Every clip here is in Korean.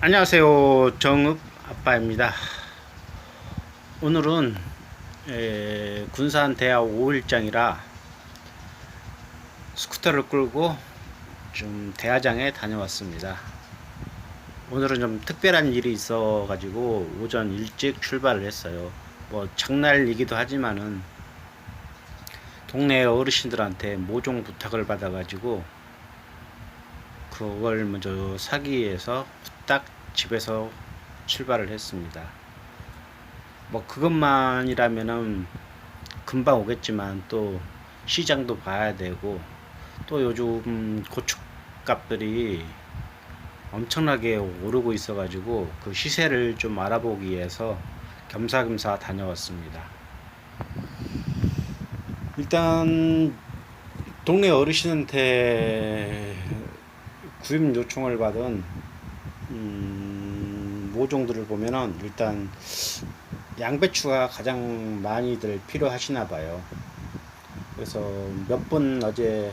안녕하세요. 정읍 아빠입니다. 오늘은 에, 군산 대하 5일장이라 스쿠터를 끌고 좀 대하장에 다녀왔습니다. 오늘은 좀 특별한 일이 있어 가지고 오전 일찍 출발을 했어요 뭐 장날이기도 하지만은 동네 어르신들한테 모종 부탁을 받아 가지고 그걸 먼저 사기 위해서 딱 집에서 출발을 했습니다. 뭐 그것만이라면은 금방 오겠지만 또 시장도 봐야 되고 또 요즘 고춧값들이 엄청나게 오르고 있어가지고 그 시세를 좀 알아보기 위해서 겸사겸사 다녀왔습니다. 일단 동네 어르신한테 구입 요청을 받은 음, 모종들을 보면은 일단 양배추가 가장 많이들 필요하시나 봐요. 그래서 몇 번 어제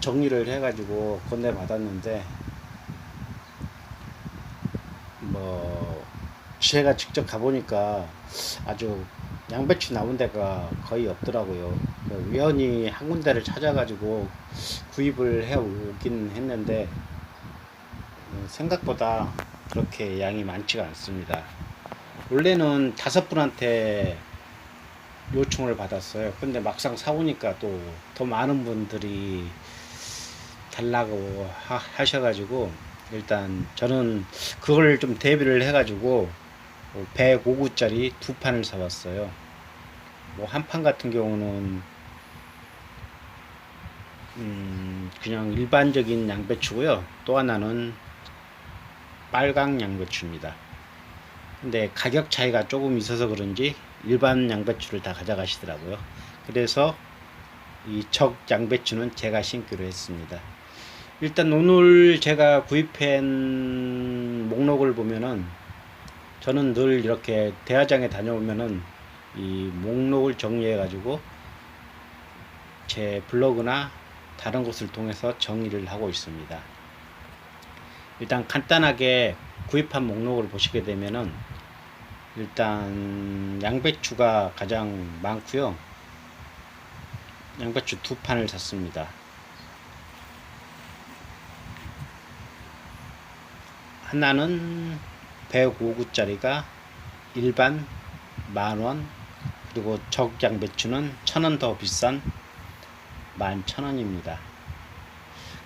정리를 해가지고 건네 받았는데 뭐 제가 직접 가보니까 아주 양배추 나온 데가 거의 없더라고요. 우연히 한 군데를 찾아가지고 구입을 해 오긴 했는데 어, 생각보다 그렇게 양이 많지가 않습니다. 원래는 다섯 분한테 요청을 받았어요. 근데 막상 사오니까 또 더 많은 분들이 달라고 하, 하셔가지고 일단 저는 그걸 좀 대비를 해가지고 105구짜리 두 판을 사왔어요. 뭐 한 판 같은 경우는 음 그냥 일반적인 양배추고요. 또 하나는 빨강 양배추입니다. 근데 가격 차이가 조금 있어서 그런지 일반 양배추를 다 가져가시더라고요. 그래서 이 적 양배추는 제가 심기로 했습니다. 일단 오늘 제가 구입한 목록을 보면은 저는 늘 이렇게 대화장에 다녀오면은 이 목록을 정리해 가지고 제 블로그나 다른 곳을 통해서 정리를 하고 있습니다. 일단 간단하게 구입한 목록을 보시게 되면은 일단 양배추가 가장 많고요. 양배추 두 판을 샀습니다. 하나는 105구짜리가 일반 만원 그리고 적양 배추는 천 원 더 비싼 11,000원입니다.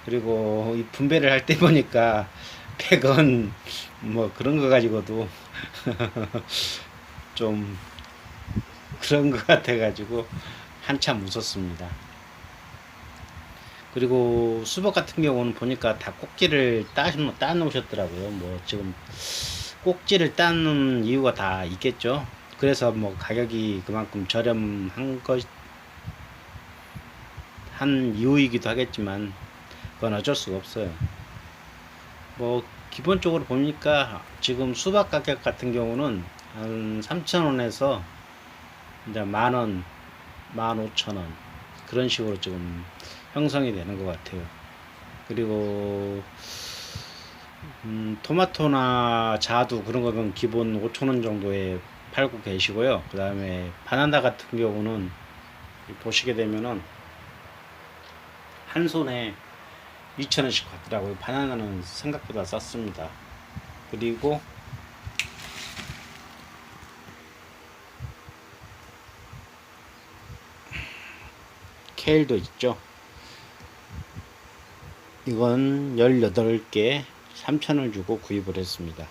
그리고 이 분배를 할 때 보니까 100원 뭐 그런 거 가지고도 좀 그런 것 같아 가지고 한참 웃었습니다. 그리고 수박 같은 경우는 보니까 다 꼭지를 따, 따 놓으셨더라고요. 뭐 지금 꼭지를 따는 이유가 다 있겠죠. 그래서 뭐 가격이 그만큼 저렴한 것, 한 이유이기도 하겠지만 그건 어쩔 수가 없어요. 뭐 기본적으로 보니까 지금 수박 가격 같은 경우는 한 3,000원에서 이제 만 원, 만 오천 원 그런 식으로 지금 형성이 되는 것 같아요. 그리고 음, 토마토나 자두 그런 거는 기본 5,000원 정도에 팔고 계시고요. 그 다음에 바나나 같은 경우는 보시게 되면은 한 손에 2,000원씩 받더라고요. 바나나는 생각보다 쌌습니다. 그리고 케일도 있죠. 이건 18개 3,000원 주고 구입을 했습니다.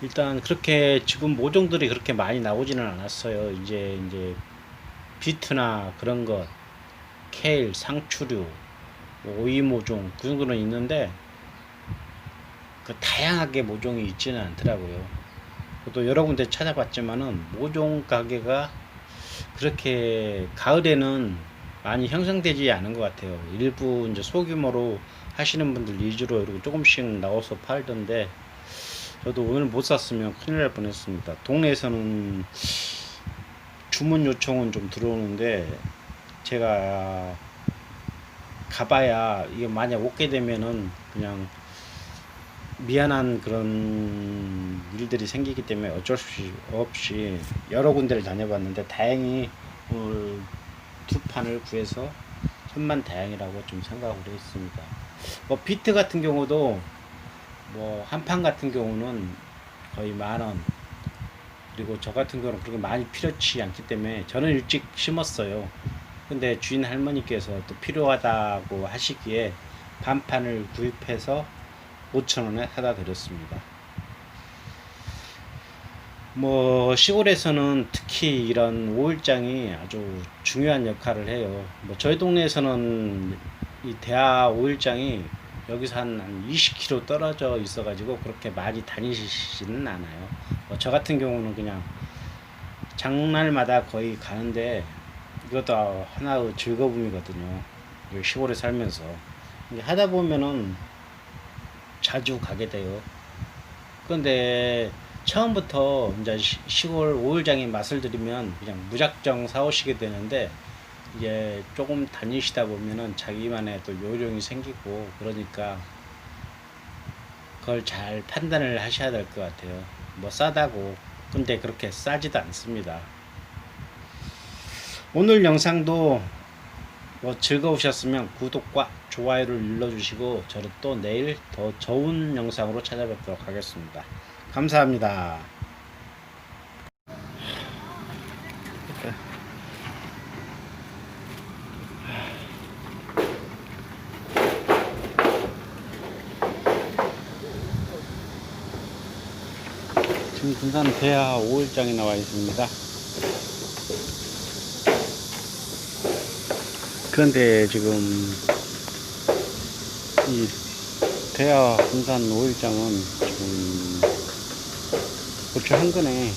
일단 그렇게 지금 모종들이 그렇게 많이 나오지는 않았어요. 이제 이제 비트나 그런 것, 케일, 상추류, 뭐 오이 모종 그 정도는 있는데 그 다양하게 모종이 있지는 않더라고요. 또 여러 군데 찾아봤지만은 모종 가게가 그렇게 가을에는 많이 형성되지 않은 것 같아요. 일부 이제 소규모로 하시는 분들 위주로 이렇게 조금씩 나와서 팔던데 저도 오늘 못 샀으면 큰일 날 뻔했습니다. 동네에서는 주문 요청은 좀 들어오는데 제가 가봐야 이게 만약 오게 되면은 그냥 미안한 그런 일들이 생기기 때문에 어쩔 수 없이 여러 군데를 다녀봤는데 다행히 오늘 두 판을 구해서 천만 다행이라고 좀 생각을 했습니다. 뭐 비트 같은 경우도 뭐 한 판 같은 경우는 거의 만 원. 그리고 저 같은 경우는 그렇게 많이 필요치 않기 때문에 저는 일찍 심었어요. 근데 주인 할머니께서 또 필요하다고 하시기에 반판을 구입해서 5천원에 사다 드렸습니다. 뭐 시골에서는 특히 이런 오일장이 아주 중요한 역할을 해요. 뭐 저희 동네에서는 이 대하 오일장이 여기서 한 20km 떨어져 있어가지고 그렇게 많이 다니시지는 않아요. 뭐 저 같은 경우는 그냥 장날마다 거의 가는데 이것도 하나의 즐거움이거든요. 시골에 살면서 하다 보면은 자주 가게 돼요. 그런데 처음부터 이제 시- 시골 오일장의 맛을 들이면 그냥 무작정 사오시게 되는데 이제 조금 다니시다 보면은 자기만의 또 요령이 생기고 그러니까 그걸 잘 판단을 하셔야 될 것 같아요. 뭐 싸다고 근데 그렇게 싸지도 않습니다. 오늘 영상도 뭐 즐거우셨으면 구독과 좋아요를 눌러주시고 저를 또 내일 더 좋은 영상으로 찾아뵙도록 하겠습니다. 감사합니다. 군산 대하 5일장에 나와 있습니다. 그런데 지금 이 대하 군산 5일장은 지금 고추 한 근에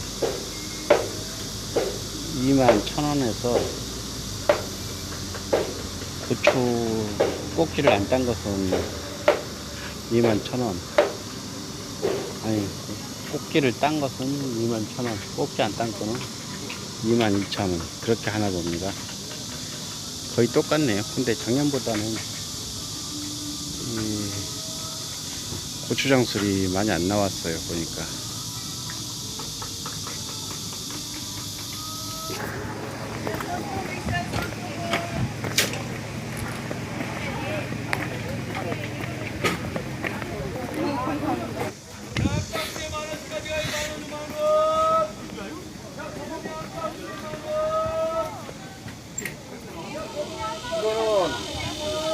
2만 천 원에서 고추 꼭지를 안 딴 것은 2만 천 원. 아니 꼭지를 딴 것은 2만 천 원. 꼭지 안 딴 거는 2만 2천 원. 그렇게 하나 봅니다. 거의 똑같네요. 근데 작년보다는 이 고추장술이 많이 안 나왔어요. 보니까. 이거는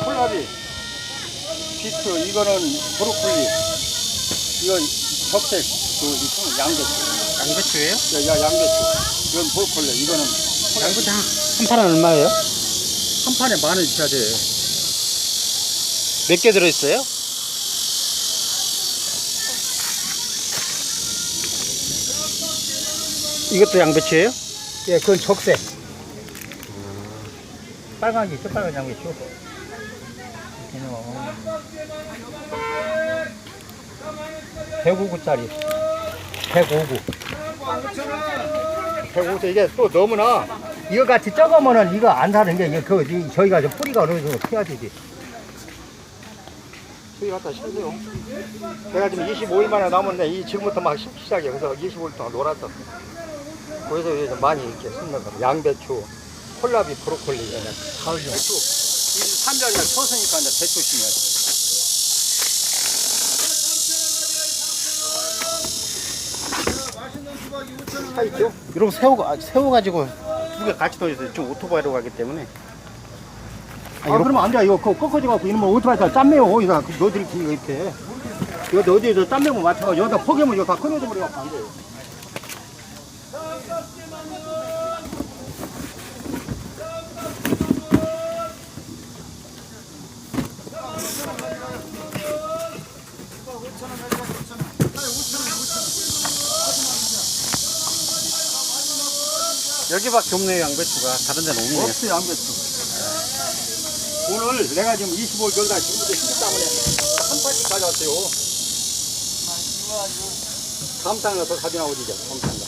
콜라비, 비트, 이거는 브로콜리, 이건 적색, 그, 이 양배추. 양배추예요? 야, 야, 양배추. 이건 브로콜리, 이거는 양배추 한, 한 판은 얼마예요? 한 판에 만원 줘야 돼. 몇 개 들어있어요? 이것도 양배추예요? 예, 그건 적색. 빨간 게 있어, 빨간 양배추. 넣어. 105구짜리. 105구. 105구. 이게 또 너무나, 이거 같이 적으면은 이거 안 사는 게, 이게 그, 이- 저희가 저 뿌리가 어느 정도 피야 되지. 저희 갖다 심어요. 제가 지금 25일 만에 남았는데, 이 지금부터 막 심기 시작해. 그래서 25일 동안 놀았어. 그래서 이제 많이 이렇게 심는 거. 양배추, 콜라비, 브로콜리. 가을 배추. 이 3년이나 쳤으니까 이제 심어야지. 차 있죠? 여러분 새우 아, 새우 가지고 두 개 같이 넣어주세요. 지금 오토바이로 가기 때문에. 아, 그러면 안 돼. 이거 꺾어져갖고 이놈의 오토바이 다 짠매워. 이거 그 너들이 이거 이렇게. 이거 어디에서 짠매고 맞춰. 여기다 포개면 이거 다 끊어져 버려갖고 안 돼. 여기밖에 없네요 양배추가. 다른 데는 없네요. 없어요, 양배추. 오늘 내가 지금 25일 전날 지금부터 힘들 때문에 한 판씩 가져왔어요. 달에 더 사진 나오지 이제 다음 달에